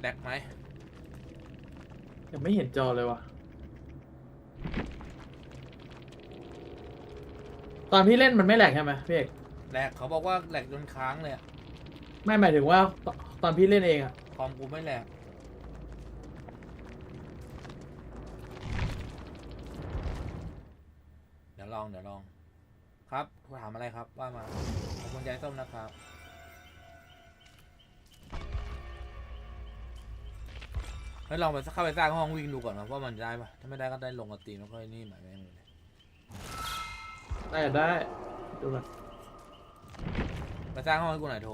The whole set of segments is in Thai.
แลกไหมยังไม่เห็นจอเลยว่ะ ตอนพี่เล่นมันไม่แหลกใช่ไหมพี่เอกแลกเขาบอกว่าแลกจนค้างเลยอะไม่หมายถึงว่าตตอนพี่เล่นเองอะคอมกูไม่แลกเดี๋ยวลองเดี๋ยวลอง ครับถามอะไรครับว่ามาขอบคุณยายส้มนะครับ เฮ้ยลองไปเข้าไปสร้างห้องวิ่งดูก่อนนะว่ามันได้ปะถ้าไม่ได้ก็ได้ลงกับตีมแล้วก็ไอ้นี่หมายแม่งเลยได้ได้ดูก่อนไปสร้างห้องให้กูหน่อยโทร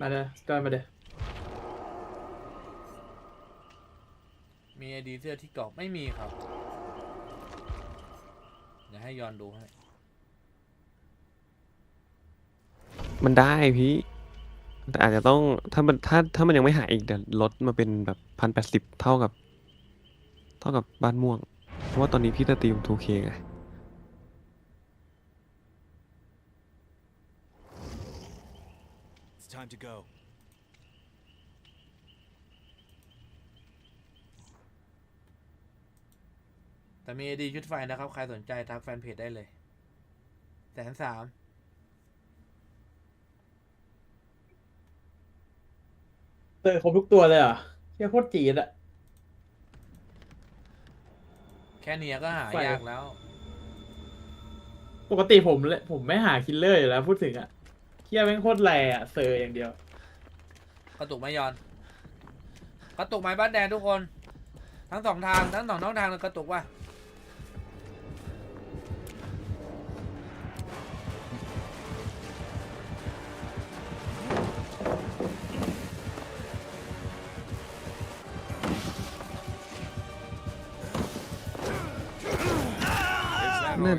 มาเลยจอยมาเดยมีไอดีเสื้อที่กรอบไม่มีครับเดี๋ยวให้ย้อนดูให้มันได้พี่ แต่อาจจะต้องถ้ามันถ้าถ้ามันยังไม่หายอีกเดี๋ยวลดมาเป็นแบบพันแปดสิบเท่ากับ เท่ากับบ้านม่วง เพราะว่าตอนนี้พี่จะตีม 2K ไงแต่มีดีชุดไฟนะครับ ใครสนใจทักแฟนเพจได้เลยแสนสาม เจอครบทุกตัวเลยเหรอะเชี่ยโคตรจีดอะแค่เนี้ยก็หาไฟ ยากแล้ว ปกติผมเลยผมไม่หาคิลเลอร์อยู่แล้วพูดถึงอะเชี่ยแม่งโคตรแรงอะเซอร์อย่างเดียว กระตุกไหม่ยอน กระตุกไหมบ้านแดงทุกคน ทั้งสองทางทั้งสองน้องทางเลยกระตุกว่ะ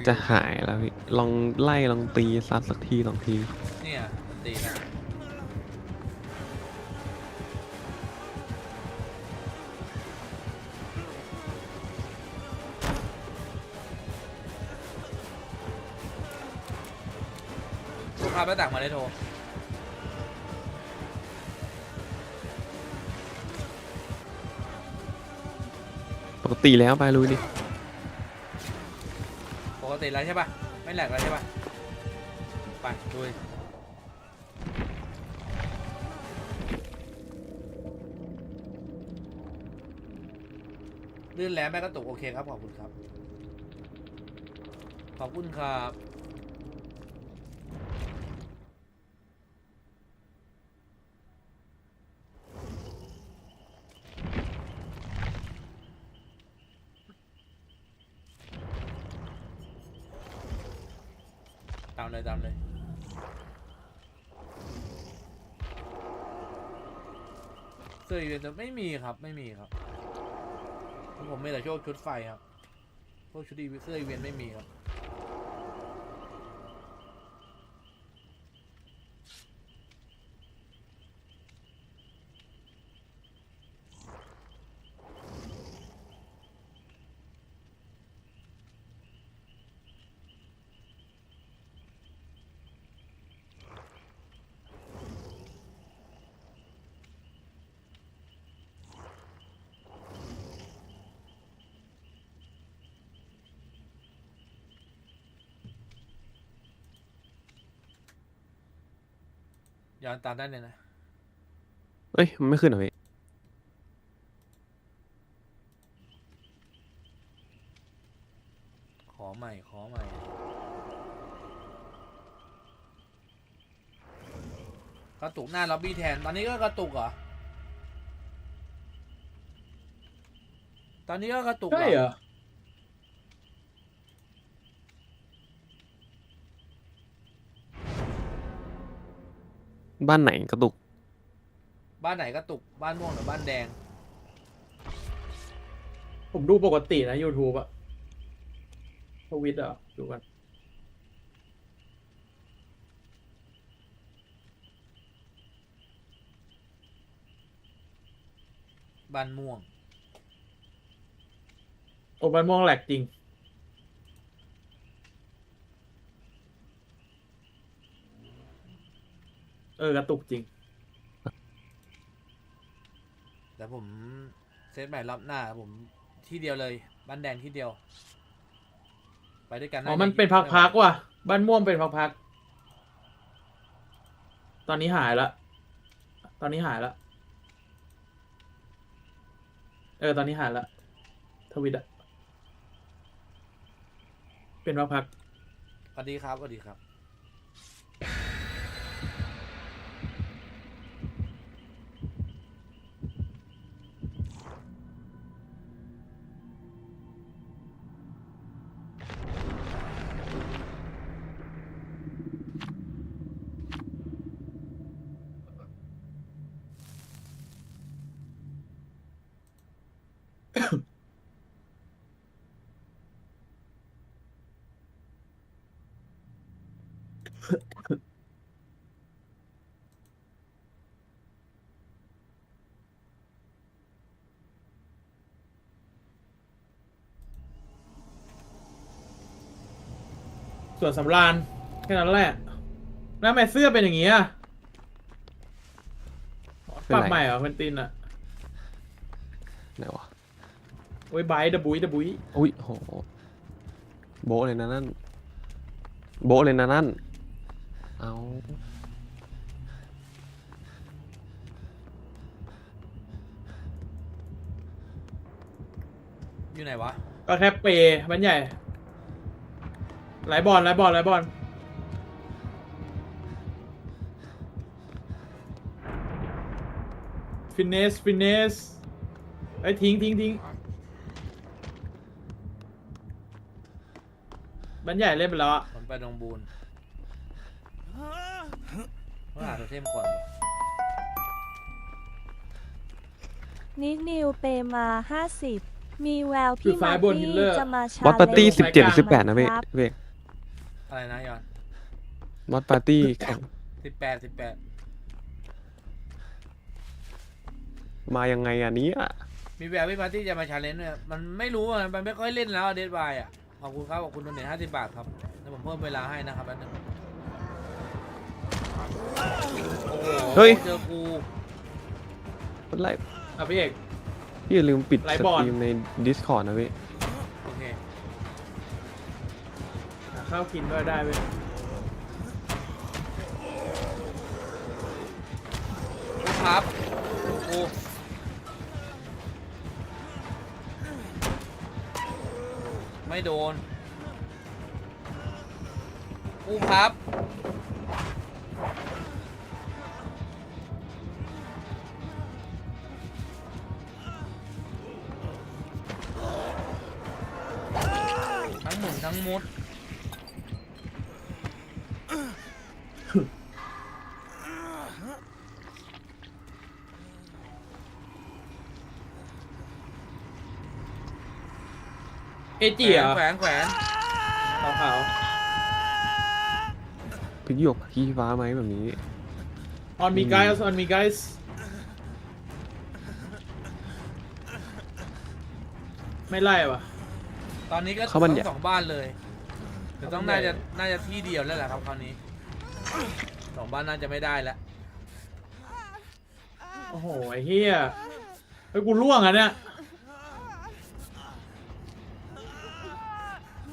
จะหายแล้วพี่ ลองไล่ลองตีซัดสักทีสองที เนี่ยตีนะลูกค้าไปตักมาได้โทรปกติแล้วไปลุยดิปก ติแล้วใช่ปะไม่แหลกแล้วใช่ปะไปดูดิลื่นแล้วแม่ก็ตกโอเคครับ ขอบคุณครับ ขอบคุณครับ ตามเลยตามเลยีเวนต์ไม่มีครับไม่มีครับผมไม่แต่โชคชุดไฟครับพวกชุดดีเวนต์เสื้ออีเวนต์ไม่มีครับ ย้อนตามได้เลยนะ เอ้ย มันไม่ขึ้นเหรอพี่ ขอใหม่ ขอใหม่ กระตุกหน้าล็อบบี้แทน ตอนนี้ก็กระตุกเหรอ ตอนนี้ก็กระตุกใช่เหรอ บ้านไหนกระตุก บ้านไหนกระตุกบ้านม่วงหรือบ้านแดง ผมดูปกตินะ YouTube อะทวิตอะดูกัน บ้านม่วง โอ้มันมองแหลกจริง ออกระตุกจริง แต่ผมเซตใหม่รอบหน้า ผมที่เดียวเลย บ้านแดงที่เดียว ไปด้วยกันอ๋อจะมันเป็นพักๆว่ะ บ้านม่วงเป็นพักๆ ตอนนี้หายละ ตอนนี้หายละ เออ ตอนนี้หายละ ทวิตอะเป็นพักสวัสดีครับสวัสดีครับ ส่วนสำราญแค่นั้นแหละแล้วทำไมเสื้อเป็นอย่างงี้อะเป็นปรับไรใหม่เหรอเคนตินอะไหนวะ โอ้ยไบต์ดะบุยดะบุย อุ้ยโห โบะเลยนะนั่น โบะเลยนะนั่น เอาอยู่ไหนวะ ก็แค่เปย์มันใหญ่ไหลบอลไหลบอลไหลบอลฟินเนสฟินเนสไอ้ยทิ้งทิ้งทิ้งบันใหญ่เล่นไปแล้วอะผมไปดงบูน ว่าหาโทเทมก่อนวะนิกนิวเปมา 50 มีแววคือพี่ซ้ามายบนตี้ฮิลเลอร์จะมาชาวัดปาร์ตี้เลนสิบเจ็ดหรือสิบแปดนะเว้ยครับเว้ยอะไรนะยอนวัดปาร์ตี้แข่งสิบแปดสิบแปดมายังไงอันนี้อะมีแววพี่ปาร์ตี้จะมาชาเลนจ์เนี่ยมันไม่รู้อะมันไม่ค่อยเล่นแล้วเดดบายอะขอบคุณครับขอบคุณโดเนทห้าสิบบาทครับแล้วผมเพิ่มเวลาให้นะครับแป๊บนึงโอ้โห เฮ้ย เจอกูไล่อะพี่เอก พี่อย่าลืมปิดไลสฟ์บอลตรีมใน Discord นะเว้ยโอเคหาข้าวกินด้วยได้เว้ยครับโอ้ไม่โดนอู้ครับ ทั้งหมุนทั้งมุดเอจิเหรอแขวนแขวนขาวขาวพลิกหยกขี้ฟ้าไหมแบบนี้ออนมีไกส์ออนมีไกส์ไม่ไล่ว่ะ ตอนนี้ก็เขาบรรยายทั้งสองบ้านเลยแต่ต้องน่าจะน่าจะที่เดียวแล้วแหละครับคราวนี้สองบ้านน่าจะไม่ได้แล้วโอ้โหไอ้เฮียไอ้ยกูล่วงอะเนี่ย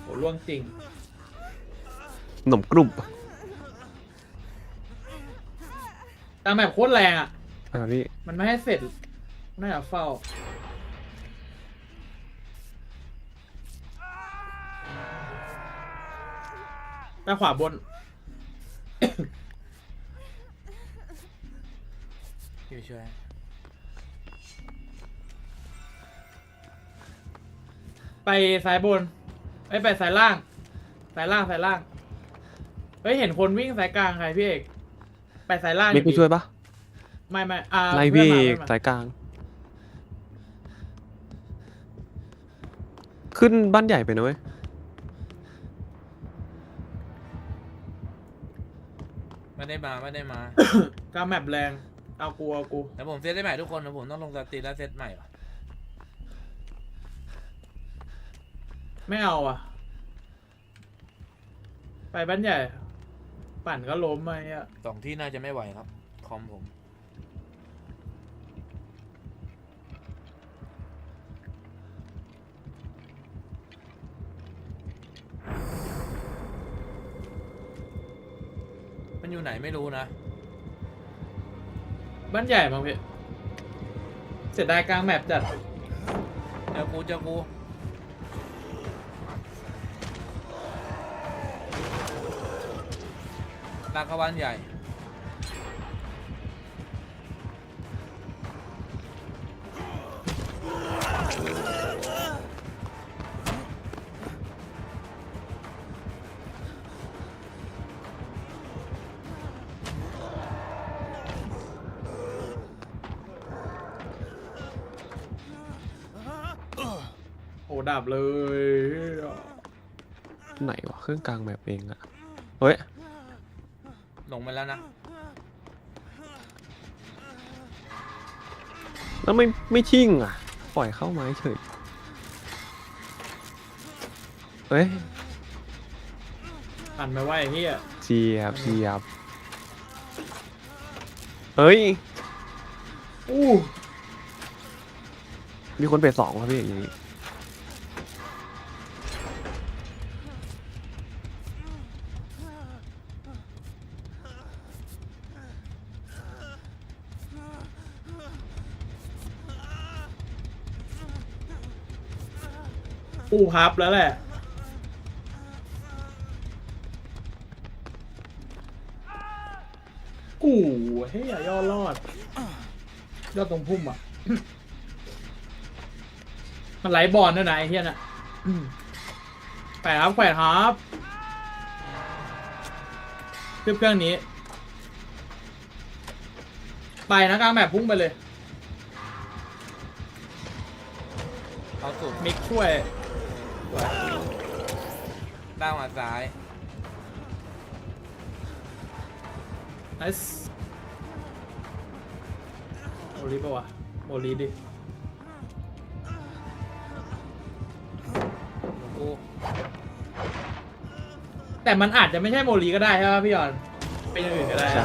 โหล่วงจริงหนมกรุบตามแบบโคตรแรงอะ อ่าพี่มันไม่ให้เสร็จน่าจะเฝ้า ไปขวาบนพี่ไปช่วยไปซ้ายบนไอ้ยไปซ้ายล่างซ้ายล่างซ้ายล่างเฮ้ยเห็นคนวิ่งซ้ายกลางใครพี่เอกไปซ้ายล่างไม่ไปดิช่วยปะไม่ไม่อ่าไล่เพื่อนพี่มาเพื่อนมาสายกลาง ขึ้นบ้านใหญ่ไปนะเว้ย ไม่ได้มาไม่ได้มากลางแมปแรง เอากูเอากูแต่ผมเซตได้ใหม่ทุกคนนะผมต้องลงสตรีมแล้วเซตใหม่ว่ะไม่เอาอะ ไปบ้านใหญ่ ปั่นก็ล้มไปอะสองที่น่าจะไม่ไหวครับ คอมผม อยู่ไหนไม่รู้นะ บ้านใหญ่มั้งพี่เสียดายกลางแมปจัดเจอกูเจอกูลากเข้าบ้านใหญ่ ดับเลยไหนวะเครื่องกลางแบบเองอะเฮ้ยลงไปแล้วนะ แล้วไม่ไม่ชิ่งอะ ปล่อยเข้าไม้เฉยเฮ้ยปั่นไม่ไหวไอ้เฮียเสียบเสียบเฮ้ยอู้มีคนเปดสองครับพี่อย่างนี้ อู้พับแล้วแหละ กูเฮียย่อรอด ยอดตรงพุ่มอะ มันไหลบอลด้วยนะไอ้เฮียน่ะอืมแปดครับแปดครับเครื่องเครื่องนี้ ไปนะกลางแบบพุ่งไปเลย เอาสุดมิกช่วย ด้านมาซ้ายไนส์โมลีปะวะโมลีดิกูแต่มันอาจจะไม่ใช่โมลีก็ได้ใช่ไหมพี่ยอน เป็นอย่างอื่นก็ได้ใช่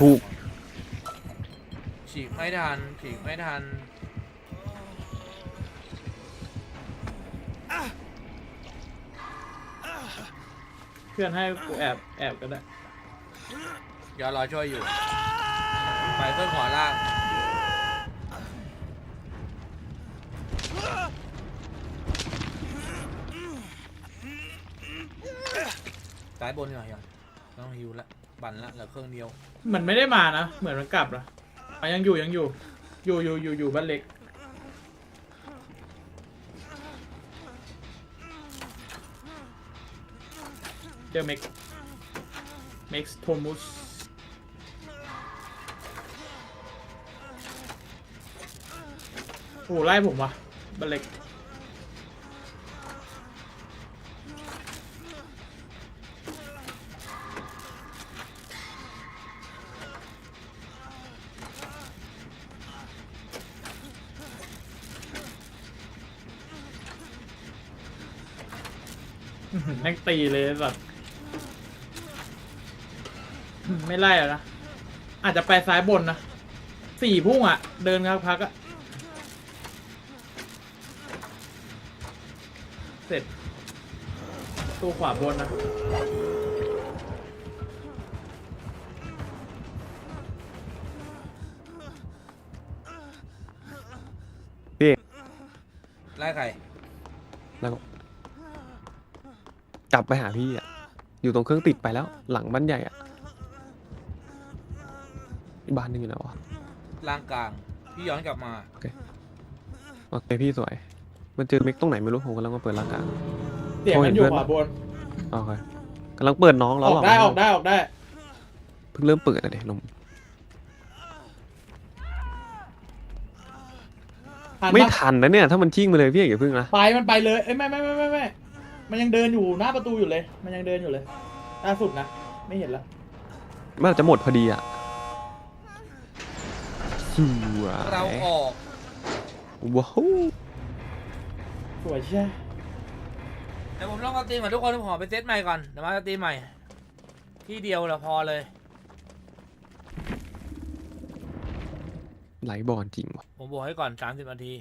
ถูกฉีกไม่ทันฉีกไม่ทัน พื่อนให้กูแอบแอบก็ได้เดี๋ยวรอช่วยอยู่ ไปเพื่อนขวาล่างซ้ายบนหน่อยก่อนต้องฮิวละ บันละเหลือเครื่องเดียว มันไม่ได้มานะ เหมือนมันกลับนะอะยังอยู่ยังอยู่ อยู่อยู่อยู่อยู่บ้านเล็ก เจอเม็กเม็กโทมุสโอ้ไล่ผมวะบ้าเล็กแม่งตีเลยแบบ ไม่ไล่อะนะ อาจจะไปซ้ายบนนะสี่พุ่งอะ เดินครับพักอะเสร็จ ตัวขวาบนนะพี่ไล่ใครแล้วก็กลับไปหาพี่อะ อยู่ตรงเครื่องติดไปแล้ว หลังบ้านใหญ่อะ อีกบ้านหนึงอยู่แล้ววะล่างกลาง พี่ย้อนกลับมา โอเคพี่สวย มันเจอเม็กตรงไหนไม่รู้ผมกำลังมาเปิดร่างกาย เสียงมันอยู่โอ้ยเพื่อนขวาบนโอเคกำลังเปิดน้องอแล้วอหรกได้ออกได้ออกได้ เพิ่งเริ่มเปิดอะเด็กนมทันไม่ปะทันนะเนี่ย ถ้ามันชิ่งมาเลยพี่เอกอย่าเพิ่งนะไปมันไปเลยเอ้ยไม่ไม่ไม่ไม่ไม่มันยังเดินอยู่หน้าประตูอยู่เลย มันยังเดินอยู่เลยล่าสุดนะ ไม่เห็นละมันอาจจะหมดพอดีอะ สวยเราออกว้าวสวยใช่เดี๋ยวผมลองสตรีมก่อนทุกคนผมขอไปเซตใหม่ก่อนเดี๋ยวมาสตรีมใหม่ ที่เดียวแล้วพอเลย ไหลบอลจริงว่ะผมบอกให้ก่อน 30นาที